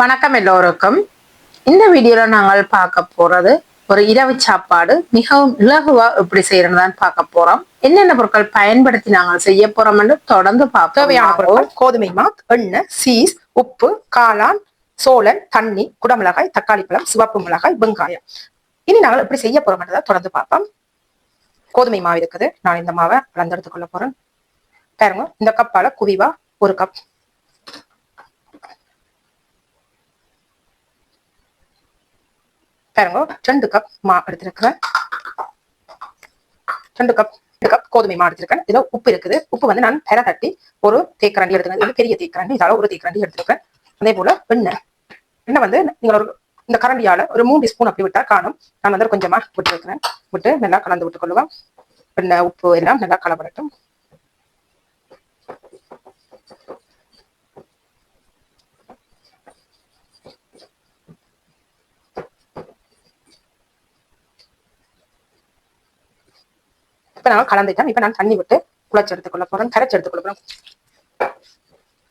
வணக்கம் எல்லோருக்கும். இந்த வீடியோல நாங்கள் பார்க்க போறது ஒரு இரவு சாப்பாடு. மிகவும் இலகுவா எப்படி செய்யறதுதான் பார்க்க போறோம். என்னென்ன பொருட்கள் பயன்படுத்தி நாங்கள் செய்ய போறோம் என்று தொடர்ந்து பார்ப்போம். கோதுமை மா எண்ணெய் சீஸ் உப்பு காளான் சோளன் தண்ணி குடமிளகாய் தக்காளி பழம் சிவப்பு மிளகாய் வெங்காயம். இனி நாங்கள் எப்படி செய்ய போறோம்ன்றதை தொடர்ந்து பார்ப்போம். கோதுமை மாவு இருக்குது. நான் இந்த மாவை கலந்தெடுத்துக் கொள்ள போறேன். பாருங்க இந்த கப்பால குவிவா ஒரு கப் பாருங்க ரெண்டு கப் மா எடுத்திருக்கிறேன். ரெண்டு கப் ரெண்டு கப் கோதுமை மா எடுத்திருக்கேன். இதுல உப்பு இருக்குது. உப்பு வந்து நான் பெற தட்டி ஒரு தேக்கரண்டி எடுத்துக்கிறேன் பெரிய தேக்கரண்டி. இதால ஒரு தேக்கரண்டி எடுத்திருக்கேன். அதே போல எண்ணெய். எண்ணெய் வந்து நீங்க ஒரு இந்த கரண்டியால ஒரு மூணு ஸ்பூன் அப்படி விட்டா காணும். நான் வந்து கொஞ்சமா விட்டு வைக்கிறேன் விட்டு நல்லா கலந்து விட்டுக் கொள்ளுவேன் எண்ணெய் உப்பு எல்லாம் நல்லா கலவரட்டும். நான் கலந்துட்டேன் இப்ப நான் தண்ணி விட்டு குழச்சி எடுத்துக்கொள்ள போறேன் கரைச்சி எடுத்துக்கொள்ள போறோம்.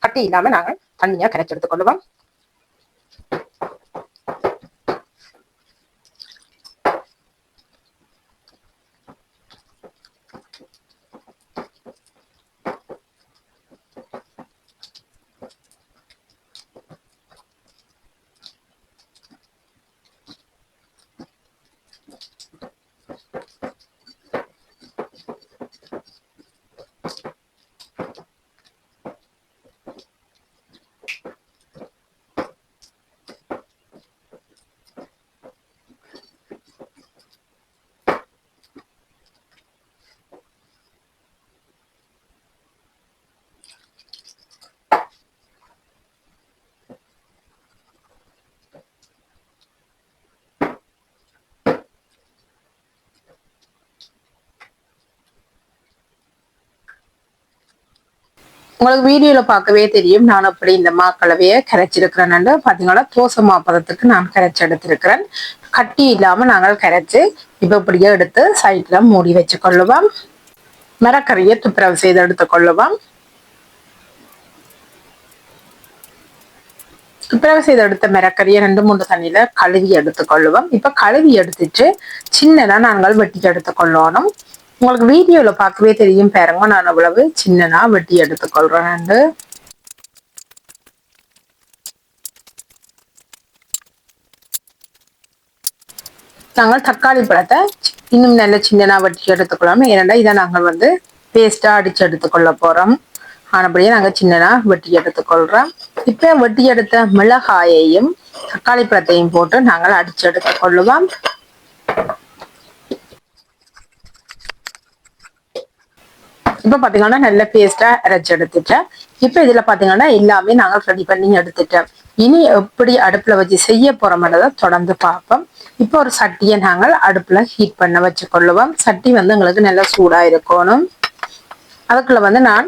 கட்டி இல்லாம நாங்க தண்ணியா கரைச்சி எடுத்துக்கொள்ளுவோம். உங்களுக்கு வீடியோல பார்க்கவே தெரியும். நான் அப்படி இந்த மாக்கலவையை கரைச்சிருக்கிறேன். பாத்தீங்கன்னா தோசை மாப்பதத்துக்கு நான் கரைச்சி எடுத்திருக்கிறேன். கட்டி இல்லாம நாங்கள் கரைச்சு இப்ப இப்படியே எடுத்து சைட்ல மூடி வச்சு கொள்ளுவோம். மரக்கறியை துப்புரவு செய்து எடுத்துக் கொள்ளுவோம். துப்புரவு செய்து எடுத்த மிரக்கறியை ரெண்டு மூணு தண்ணியில கழுவி எடுத்துக்கொள்ளுவோம் இப்ப கழுவி எடுத்துட்டு சின்னதா நாங்கள் வெட்டி எடுத்துக்கொள்ளணும் உங்களுக்கு வீடியோவில் பார்க்கவே தெரியும் பாருங்க. நான் அவ்வளவு சின்னதா வெட்டி எடுத்துக்கொள்கிறேன் நாங்கள் தக்காளி பழத்தை இன்னும் நல்ல சின்னதா வெட்டி எடுத்துக்கொள்ளாமல் ஏன்னா இதை நாங்கள் வந்து பேஸ்டா அடிச்சு எடுத்துக்கொள்ள போறோம். ஆனபடியே நாங்கள் சின்னதா வெட்டி எடுத்துக்கொள்கிறோம் இப்ப வெட்டி எடுத்த மிளகாயையும் தக்காளி பழத்தையும் போட்டு நாங்கள் அடிச்சு எடுத்துக்கொள்ளுவோம். இப்ப பாத்தீங்கன்னா நல்ல பேஸ்டா அரைச்சி எடுத்துட்டேன். இப்ப இதுல பாத்தீங்கன்னா எல்லாமே நாங்கள் ரெடி பண்ணி எடுத்துட்டோம் இனி எப்படி அடுப்புல வச்சு செய்ய போறோம்ன்றதை தொடர்ந்து பார்ப்போம். இப்போ ஒரு சட்டியை நாங்கள் அடுப்புல ஹீட் பண்ண வச்சு கொள்ளுவோம் சட்டி வந்து எங்களுக்கு நல்லா சூடா இருக்கணும். அதுக்குள்ள வந்து நான்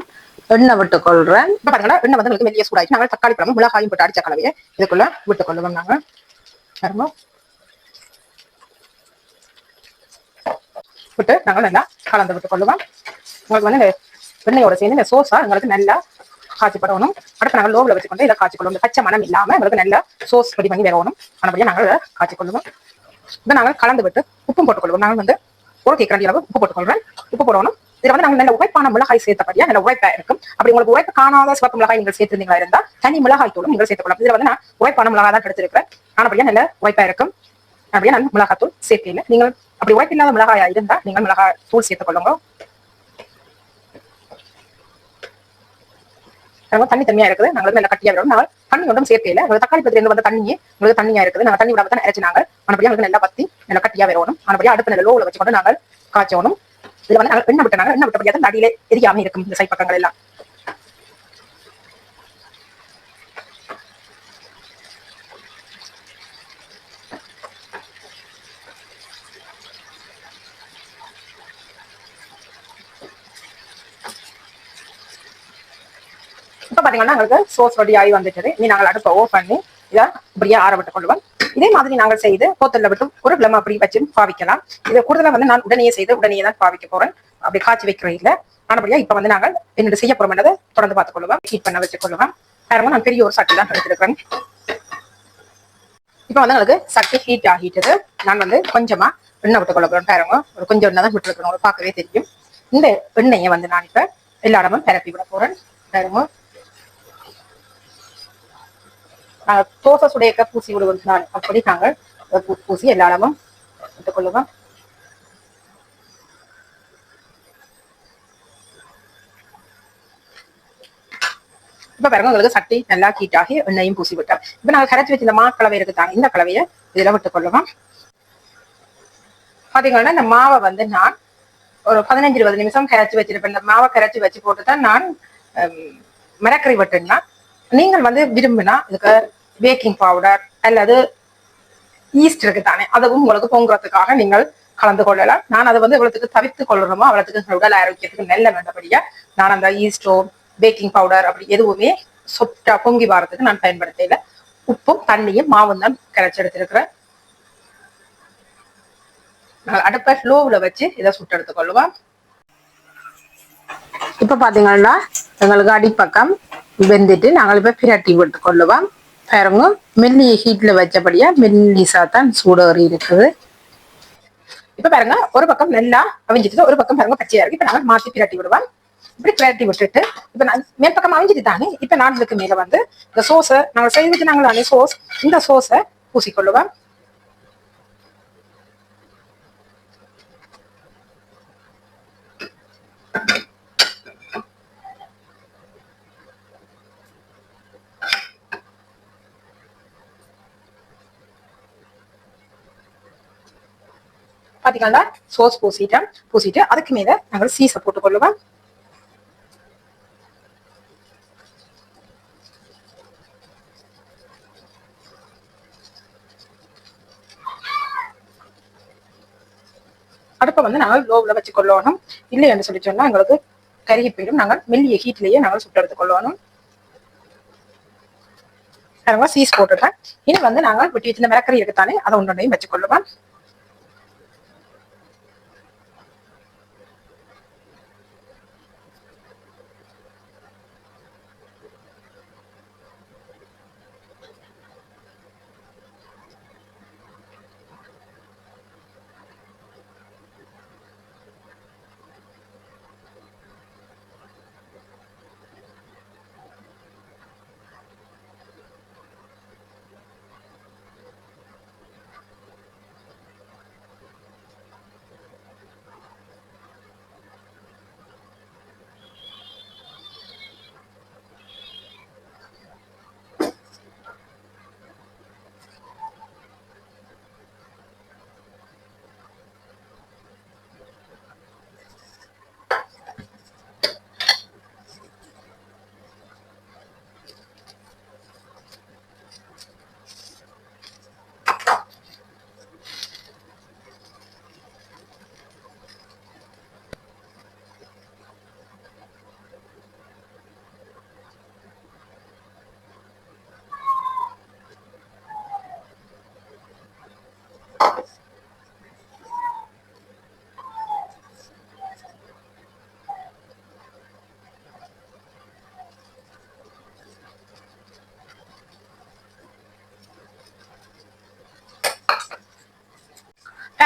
எண்ணெய் விட்டு கொள்றேன் இப்ப பாத்தீங்கன்னா எண்ணெய் வந்து உங்களுக்கு வெளியே சூடாயிட்டு நாங்கள் தக்காளி பழமும் மிளகாயும் போட்டு அடிச்ச கலவையை இதுக்குள்ள விட்டு கொள்ளுவோம் நாங்க. பாருங்க. விட்டு நாங்கள் நல்லா கலந்து விட்டுக் கொள்ளுவோம் உங்களுக்கு வந்து இந்த எண்ணெயோட சேர்ந்து இந்த சோஸா எங்களுக்கு நல்லா காய்ச்சி படணும் அடுத்து நாங்கள் லோவில் வச்சுக்கொண்டு இதை காய்ச்சி இந்த பச்சை மனம் இல்லாம எங்களுக்கு நல்லா சோஸ் ரெடி பண்ணி வேகணும். ஆனபடியாக நாங்கள் இதை காய்ச்சி கொள்ளுவோம் இதை நாங்கள் கலந்து விட்டு உப்பும் போட்டுக்கொள்வோம். நாங்கள் வந்து ஒரு கேட்கறண்டி அளவு உப்பு போட்டுக்கொள்றேன் உப்பு போடணும். இதுல வந்து நாங்கள் நல்ல உழைப்பான மிளகாய் சேர்த்தபடியா நல்ல உழைப்பா இருக்கும். அப்படி உங்களுக்கு உழைப்பு காணாத சிவப்பு மிளகாய் நீங்கள் சேர்த்திருந்தீங்களா இருந்தா தனி மிளகாய் தூளும் நீங்கள் சேர்த்துக்கலாம் இதுல வந்து நான் உழைப்பான மிளகாய் தான் எடுத்திருக்கிறேன். ஆனபடியா நல்ல உழைப்பா இருக்கும். அப்படியே நான் மிளகாய் தூள் சேர்த்தேன் நீங்கள் அப்படி உழைப்பில்லாத மிளகாயா இருந்தா நீங்கள் மிளகாய் தூள் சேர்த்துக்கொள்ளுங்க நாங்க தண்ணி தண்ணியா இருக்குது. நாங்கள் நல்ல கட்டியா விடும் நாங்கள் தண்ணி ஒன்றும் சேர்க்கையில உங்களுக்கு தக்காளி பத்திரி வந்த தண்ணியே உங்களுக்கு தண்ணியா இருக்குது. நாங்கள் தண்ணி விடாம தான் இறைச்சி நாங்கள் அவங்களுக்கு நல்லா பத்தி நல்லா கட்டியா வரணும் ஆனபடியா அடுத்த நல்ல லோவில் வச்சுக்கொண்டு நாங்கள் காய்ச்சணும். இதுல வந்து நாங்கள் எண்ணெய் விட்டு நாங்கள் எண்ணெய் விட்டபடியா தான் எரியாம இருக்கும். இந்த சைட் பக்கங்கள் எல்லாம். பாத்தீங்கன்னா எங்களுக்கு சோஸ் ரெடி ஆகி வந்துட்டது. இனி நாங்கள் அடுப்பை ஓ பண்ணி இதை இப்படியே ஆற விட்டு கொள்வோம் இதே மாதிரி நாங்கள் செய்து கோத்தல்ல விட்டு ஒரு கிழமை அப்படி வச்சு பாவிக்கலாம். இதை கூடுதலாக வந்து நான் உடனே செய்து உடனே தான் பாவிக்க போறேன். அப்படி காய்ச்சி வைக்கிறேன் இல்லை. ஆனபடியா இப்போ வந்து நாங்கள் என்னோட செய்ய போறோம் தொடர்ந்து பார்த்துக்கொள்வோம் ஹீட் பண்ண வச்சுக்கொள்வோம் கொள்ளுவோம். நான் பெரிய ஒரு சட்டி தான் எடுத்துருக்கிறேன். இப்போ வந்து எங்களுக்கு சட்டி ஹீட் ஆகிட்டது. நான் வந்து கொஞ்சமா எண்ணெய் விட்டு கொள்ள போறேன். ஒரு கொஞ்சம் எண்ணெய் தான் விட்டுருக்கணும் உங்களுக்கு பார்க்கவே தெரியும். இந்த எண்ணெயை வந்து நான் இப்போ எல்லா இடமும் பரப்பி விட போறேன். பாருங்க தோசை சுடையக்க பூசி விடுவோம் நான் அப்படி நாங்கள் பூசி எல்லா இடமும் விட்டுக் இப்ப பாருங்க உங்களுக்கு சட்டி நல்லா ஹீட்டாகி எண்ணெயும் பூசி விட்டோம். இப்ப நாங்க கரைச்சி வச்சிருந்த மா கலவை இருக்குதாங்க இந்த கலவையை இதுல விட்டுக் கொள்ளுவோம் பாத்தீங்கன்னா இந்த மாவை வந்து நான் ஒரு பதினஞ்சு இருபது நிமிஷம் கரைச்சி வச்சிருப்பேன். இந்த மாவை கரைச்சி வச்சு போட்டு தான் நான் மிரக்கறி விட்டுனா நீங்கள் வந்து விரும்பினா இதுக்கு பேக்கிங் பவுடர் அல்லது ஈஸ்ட் இருக்கு தானே அதுவும் உங்களுக்கு பொங்குறதுக்காக நீங்கள் கலந்து கொள்ளலாம். நான் அதை வந்து எவ்வளவுக்கு தவிர்த்து கொள்ளணுமோ அவ்வளவுக்கு உடல் ஆரோக்கியத்துக்கு நல்ல வேண்டபடியா நான் அந்த ஈஸ்டோ பேக்கிங் பவுடர் அப்படி எதுவுமே சொட்டா பொங்கி வாரத்துக்கு நான் பயன்படுத்தல உப்பும் தண்ணியும் மாவும் தான் கரைச்சி எடுத்திருக்கிறேன். அடுப்பை ஸ்லோவில் வச்சு இதை சுட்டு எடுத்துக்கொள்ளுவோம் இப்ப பாத்தீங்கன்னா எங்களுக்கு அடிப்பக்கம் வெந்துட்டு நாங்கள் இப்ப பிரட்டி விட்டு கொள்ளுவோம். பாருங்க மெல்லிய ஹீட்ல வச்சபடியா மெல்லிசா தான் சூடேறி இருக்குது. இப்ப பாருங்க ஒரு பக்கம் நல்லா அவிஞ்சிட்டு ஒரு பக்கம் பாருங்க பச்சையா இருக்கு. இப்ப நாங்க மாத்தி பிரட்டி விடுவோம். இப்படி பிரட்டி விட்டுட்டு இப்ப நான் மேல் பக்கம் அவிஞ்சிட்டு தானே இப்ப நான் இதுக்கு மேல வந்து இந்த சோஸை நாங்க செய்து வச்சுனாங்களே சோஸ் இந்த சோஸை பூசிக்கொள்ளுவோம். பாத்தீங்கன்னா சோஸ் பூசிட்டேன் பூசிட்டு அதுக்கு மேல நாங்கள் சீஸை போட்டுக்கொள்ளுவோம் அடுப்பை வந்து நாங்கள் லோவில் வச்சு கொள்ளணும் இல்லை என்று சொல்லி சொன்னா எங்களுக்கு கருகி போயிடும் நாங்கள் மெல்லிய ஹீட்லயே நாங்கள் சுட்டெடுத்து கொள்ளணும் சீஸ் போட்டுட்டேன் இனி வந்து நாங்கள் வெட்டி வச்சிருந்த மிரக்கறி இருக்குத்தானே அதை ஒன்றொன்றையும் வச்சு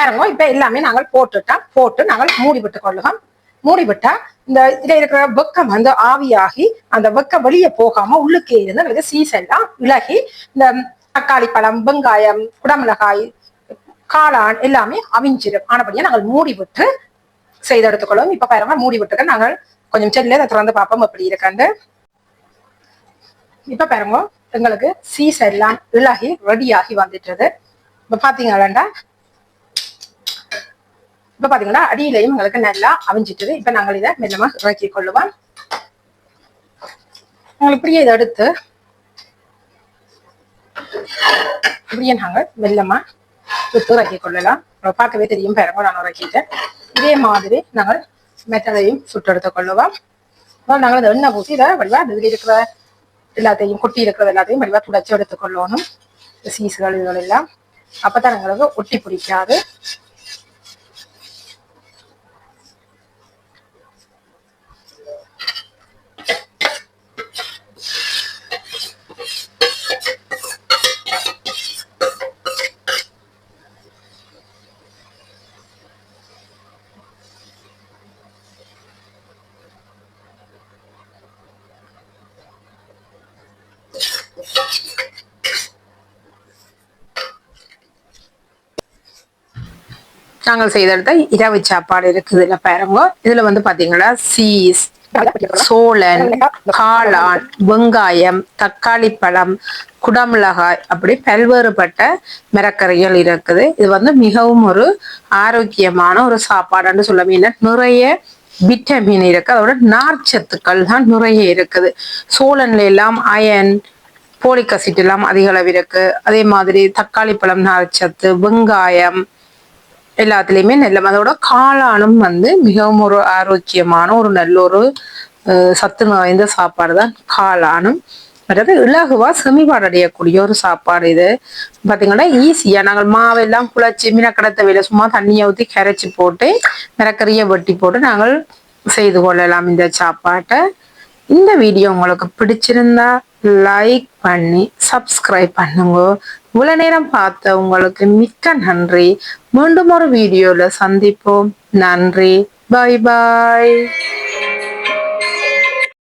பாருங்க இப்ப எல்லாமே நாங்கள் போட்டுட்டோம் போட்டு நாங்கள் மூடி விட்டு கொள்ளுவோம் மூடி இந்த இதுல இருக்கிற வெக்கம் வந்து ஆவியாகி அந்த வெக்கம் வெளியே போகாம உள்ளுக்கே இருந்து அதுக்கு சீஸ் எல்லாம் இலகி இந்த தக்காளி பழம் வெங்காயம் குடமிளகாய் காளான் எல்லாமே அவிஞ்சிடும் ஆனபடியா நாங்கள் மூடி விட்டு செய்து எடுத்துக்கொள்வோம் இப்ப பாருங்க மூடி விட்டுக்க நாங்கள் கொஞ்சம் செல்ல திறந்து பார்ப்போம் எப்படி இருக்காண்டு இப்ப பாருங்க எங்களுக்கு சீஸ் எல்லாம் இலகி ரெடியாகி வந்துட்டுறது இப்ப பாத்தீங்களாண்டா இப்ப பாத்தீங்கன்னா அடியிலையும் எங்களுக்கு நல்லா அவிஞ்சிட்டது இப்ப நாங்கள் இதை மெல்லமா இறக்கி கொள்ளுவோம். நாங்கள் இப்படியே இதை எடுத்து இப்படியே நாங்கள் மெல்லமா சுத்து இறக்கி கொள்ளலாம். பார்க்கவே தெரியும் பாருங்க நான் இறக்கிட்டேன் இதே மாதிரி நாங்கள் மெத்ததையும் சுட்டு எடுத்துக் கொள்ளுவோம். அப்புறம் நாங்கள் இதை எண்ணெய் பூசி இதை வடிவா இதில் இருக்கிற எல்லாத்தையும் கொட்டி இருக்கிறது எல்லாத்தையும் வடிவா துடைச்சி எடுத்துக்கொள்ளணும் சீசுகள் இதுகள் எல்லாம். அப்பதான் எங்களுக்கு ஒட்டி பிடிக்காது. நாங்கள் செய்தெடுத்த இரவு சாப்பாடு இருக்குது. இதுல பாருங்க. இதுல வந்து பாத்தீங்கன்னா சீஸ் சோளன் காளான் வெங்காயம் தக்காளி பழம் குடமிளகாய் அப்படி பல்வேறுபட்ட மிரக்கறிகள் இருக்குது. இது வந்து மிகவும் ஒரு ஆரோக்கியமான ஒரு சாப்பாடுன்னு சொல்ல மீன் நிறைய விட்டமின் இருக்கு. அதோட நார்ச்சத்துக்கள் தான் நிறைய இருக்குது. சோழன்ல எல்லாம் அயன் போலிக் அசிட் எல்லாம் அதிக அளவு இருக்கு. அதே மாதிரி தக்காளி பழம் நார்ச்சத்து வெங்காயம் எல்லாத்துலேயுமே நல்ல அதோட காளானும் வந்து மிகவும் ஒரு ஆரோக்கியமான ஒரு நல்ல ஒரு சத்து வாய்ந்த சாப்பாடு தான் காளானும். அதாவது இலகுவா செமிபாடு அடையக்கூடிய ஒரு சாப்பாடு இது. பாத்தீங்கன்னா ஈஸியா நாங்கள் மாவெல்லாம் குழச்சி மீனக்கடத்தை வேலை சும்மா தண்ணியை ஊற்றி கரைச்சி போட்டு மிரக்கறியை வெட்டி போட்டு நாங்கள் செய்து கொள்ளலாம் இந்த சாப்பாட்டை. இந்த வீடியோ உங்களுக்கு பிடிச்சிருந்தா லைக் பண்ணி சப்ஸ்கிரைப் பண்ணுங்க. இவ்வளவு நேரம் பார்த்த உங்களுக்கு மிக்க நன்றி. மீண்டும் ஒரு வீடியோல சந்திப்போம். நன்றி. பாய் பாய்